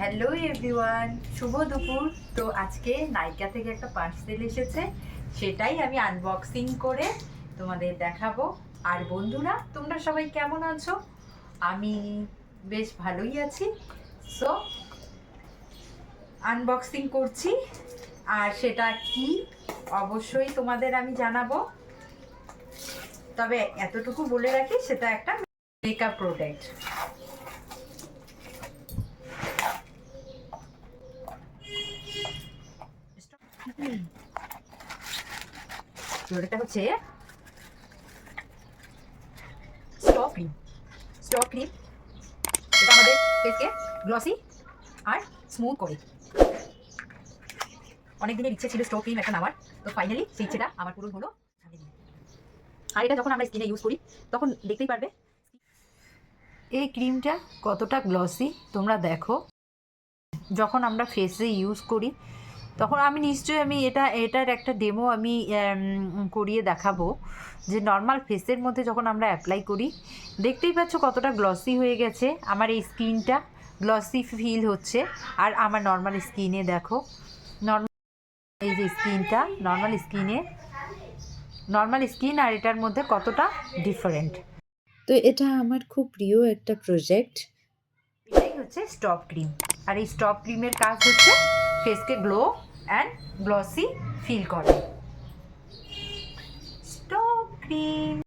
Hello everyone, শুভ দুপুর। তো আজকে নাইকা থেকে একটা পার্সেল এসেছে, সেটাই আমি আনবক্সিং করে তোমাদের দেখাবো। আর বন্ধুরা, তোমরা সবাই কেমন আছো? আমি বেশ ভালোই আছি। সো আনবক্সিং করছি। আর সেটা কি? অবশ্যই তোমাদের আমি জানাব। তবে এতটুকু বলে রাখি, সেটা একটা মেকআপ প্রোডাক্ট ক্রিম। এটা আমাদের গ্লসি আর স্মুথ করে। ইচ্ছে ছিল ক্রিম তো ফাইনালি ইচ্ছেটা আমার হলো। আর এটা যখন আমরা ইউজ করি, তখন দেখতেই পারবে। এই ক্রিমটা কতটা গ্লসি তোমরা দেখো। যখন আমরা ফেসে ইউজ করি তখন আমি নিশ্চয়ই আমি এটা, এটার একটা ডেমো আমি করিয়ে দেখাবো। যে নর্মাল ফেসের মধ্যে যখন আমরা অ্যাপ্লাই করি, দেখতেই পাচ্ছ কতটা গ্লসি হয়ে গেছে। আমার এই স্কিনটা গ্লসি ফিল হচ্ছে। আর আমার নর্মাল স্কিনে দেখো নর্মাল এই যে স্কিনটা নর্মাল স্কিনে নর্মাল স্কিন আর এটার মধ্যে কতটা ডিফারেন্ট তো এটা আমার খুব প্রিয় একটা প্রজেক্ট এটাই হচ্ছে স্টপ ক্রিম আর এই স্টপ ক্রিমের কাজ হচ্ছে ফেসকে গ্লো অ্যান্ড গ্লসি ফিল করে স্টপ ক্রিম